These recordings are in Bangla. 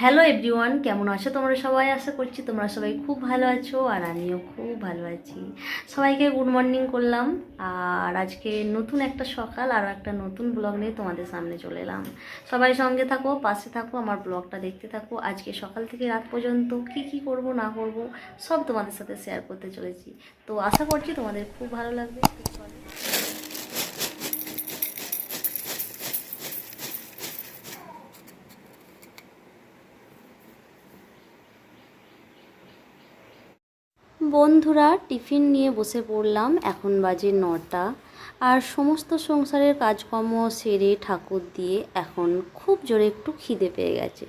হ্যালো এভরিওয়ান কেমন আছো তোমরা সবাই? আশা করছি তোমরা সবাই খুব ভালো আছো আর আমিও খুব ভালো আছি। সবাইকে গুড মর্নিং করলাম। আর আজকে নতুন একটা সকাল, আর একটা নতুন ব্লগ নিয়ে তোমাদের সামনে চলে এলাম। সবাই সঙ্গে থাকো, পাশে থাকো, আমার ব্লগটা দেখতে থাকো। আজকে সকাল থেকে রাত পর্যন্ত কি কি করব, না করব, সব তোমাদের সাথে শেয়ার করতে চলেছি। তো আশা করছি তোমাদের খুব ভালো লাগবে। বন্ধুরা, টিফিন নিয়ে বসে পড়লাম, এখন বাজে নটা। আর সমস্ত সংসারের কাজকর্ম সেরে ঠাকুর দিয়ে এখন খুব জোরে একটু খিদে পেয়ে গেছে।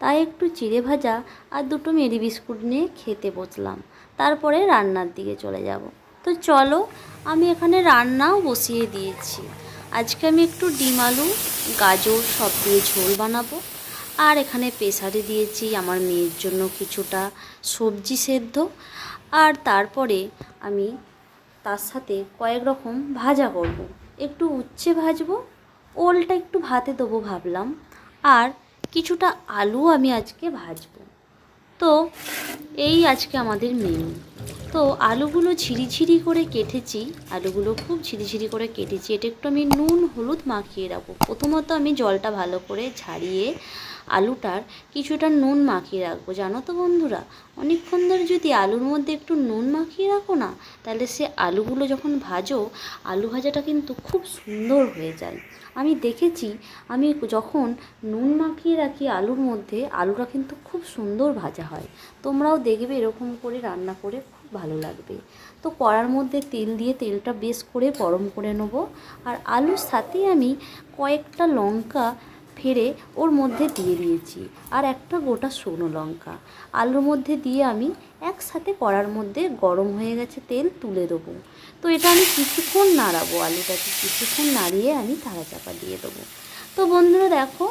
তাই একটু চিড়ে ভাজা আর দুটো মেরি বিস্কুট নিয়ে খেতে বসলাম। তারপরে রান্নার দিকে চলে যাব। তো চলো, আমি এখানে রান্নাও বসিয়ে দিয়েছি। আজকে আমি একটু ডিম আলু, গাজর সব দিয়ে ঝোল বানাবো। আর এখানে প্রেসারে দিয়েছি আমার মেয়ের জন্য কিছুটা সবজি সেদ্ধ। আর তারপরে আমি তার সাথে কয়েক রকম ভাজা করব। একটু উচ্ছে ভাজবো, ওলটা একটু ভাতে দেবো ভাবলাম, আর কিছুটা আলু আমি আজকে ভাজবো। তো এই আজকে আমাদের মেনু তো আলুগুলো ঝিরিঝিরি করে কেটেছি, আলুগুলো খুব ঝিরিঝিরি করে কেটেছি। এটা একটু আমি নুন, হলুদ মাখিয়ে রাখব। প্রথমত আমি জলটা ভালো করে ঝারিয়ে আলুটার কিছুটা নুন মাখিয়ে রাখব, জানো তো বন্ধুরা? অনেকক্ষণ ধরে যদি আলুর মধ্যে একটু নুন মাখিয়ে রাখো না, তাহলে সে আলুগুলো যখন ভাজো, আলু ভাজাটা কিন্তু খুব সুন্দর হয়ে যায়। আমি দেখেছি, আমি যখন নুন মাখিয়ে রাখি আলুর মধ্যে, আলুটা কিন্তু খুব সুন্দর ভাজা হয়। তোমরাও দেখবে এরকম করে রান্না করে খুব ভালো লাগবে। তো কড়ার মধ্যে তেল দিয়ে তেলটা বেশ করে গরম করে নেব। আর আলুর সাথে আমি কয়েকটা লঙ্কা ফেরে ওর মধ্যে দিয়ে দিয়েছি। আর একটা গোটা শুকনো লঙ্কা। আলুর মধ্যে দিয়ে আমি একসাথে কড়ার মধ্যে গরম হয়ে গেছে তেল তুলে দেবো। তো এটা আমি কিছুক্ষণ নাড়াবো, আলুটাকে কিছুক্ষণ নাড়িয়ে আমি তাড়া চাপা দিয়ে দেবো। তো বন্ধুরা দেখো,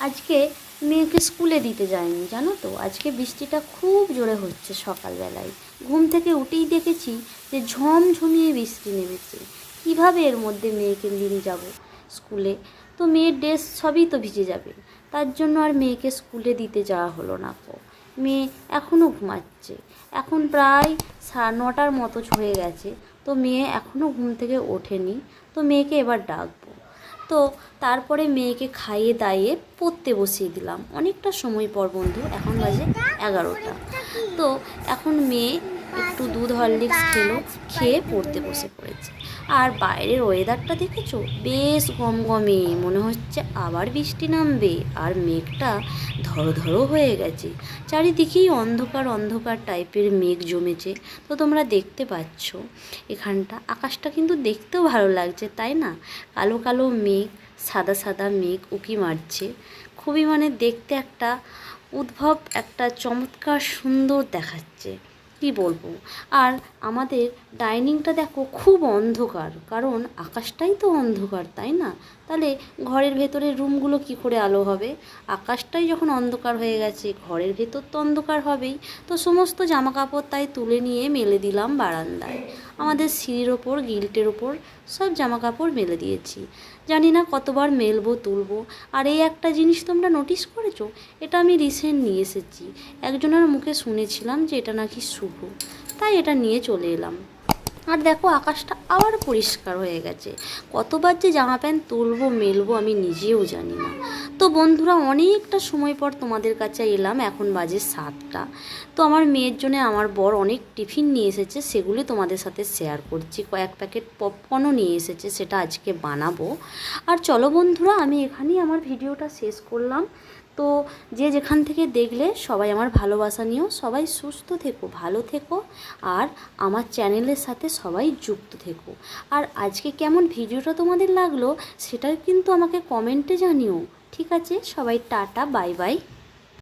আজকে মেয়েকে স্কুলে দিতে যায়নি জানো তো? আজকে বৃষ্টিটা খুব জোরে হচ্ছে সকালবেলায়। ঘুম থেকে উঠেই দেখেছি যে ঝমঝমিয়ে বৃষ্টি নেমেছে। কীভাবে এর মধ্যে মেয়েকে নিয়ে যাব স্কুলে? তো মেয়ের ড্রেস সবই তো ভিজে যাবে। তার জন্য আর মেয়েকে স্কুলে দিতে যাওয়া হলো না কো মেয়ে এখনও ঘুমাচ্ছে। এখন প্রায় সাড়ে নটার মতো হয়ে গেছে। তো মেয়ে এখনও ঘুম থেকে ওঠেনি। তো মেয়েকে এবার ডাকবো। তো তারপরে মেয়েকে খাইয়ে দাইয়ে পড়তে বসিয়ে দিলাম। অনেকটা সময় পর বন্ধু, এখন বাজে এগারোটা। তো এখন মেয়ে একটু দুধ, হরলিক্স খেলো, খেয়ে পড়তে বসে পড়েছে। আর বাইরের ওয়েদারটা দেখেছ? বেশ গমগমে, মনে হচ্ছে আবার বৃষ্টি নামবে, আর মেঘটা ধরো ধরো হয়ে গেছে। চারিদিকেই অন্ধকার অন্ধকার টাইপের মেঘ জমেছে। তো তোমরা দেখতে পাচ্ছ, এখানটা আকাশটা কিন্তু দেখতেও ভালো লাগছে, তাই না? কালো কালো মেঘ, সাদা সাদা মেঘ উকি মারছে। খুবই মানে দেখতে একটা উদ্ভব, একটা চমৎকার সুন্দর দেখাচ্ছে। কি বলব? আর আমাদের ডাইনিংটা দেখো খুব অন্ধকার, কারণ আকাশটাই তো অন্ধকার, তাই না? তাহলে ঘরের ভেতরের রুমগুলো কি করে আলো হবে? আকাশটাই যখন অন্ধকার হয়ে গেছে, ঘরের ভেতর তো অন্ধকার হবেই। তো সমস্ত জামাকাপড় তাই তুলে নিয়ে মেলে দিলাম বারান্দায়। আমাদের সিঁড়ির ওপর, গিল্টের ওপর সব জামা কাপড় মেলে দিয়েছি। জানি না কতবার মেলবো, তুলবো, আর এই একটা জিনিস তোমরা নোটিস করেছ? এটা আমি রিসেন্ট নিয়ে এসেছি। একজনের মুখে শুনেছিলাম যে এটা নাকি শুভ। তাই এটা নিয়ে চলে এলাম। আর দেখো আকাশটা আবার পরিষ্কার হয়ে গেছে। কতবার যে জামা প্যান্ট তুলবো, মেলবো আমি নিজেও জানি না। তো বন্ধুরা, অনেকটা সময় পর তোমাদের কাছে এলাম, এখন বাজে সাতটা। তো আমার মেয়ের জন্য আমার বর অনেক টিফিন নিয়ে এসেছে, সেগুলি তোমাদের সাথে শেয়ার করছি। কয়েক প্যাকেট পপকর্নও নিয়ে এসেছে, সেটা আজকে বানাবো। আর চলো বন্ধুরা, আমি এখানেই আমার ভিডিওটা শেষ করলাম। তো যে যেখান থেকে দেখলে সবাই আমার ভালোবাসা নিও, সবাই সুস্থ থেকো, ভালো থেকো, আর আমার চ্যানেলের সাথে সবাই যুক্ত থেকো। আর আজকে কেমন ভিডিওটা তোমাদের লাগল সেটা কিন্তু আমাকে কমেন্টে জানিও। ঠিক আছে সবাই টাটা বাই বাই।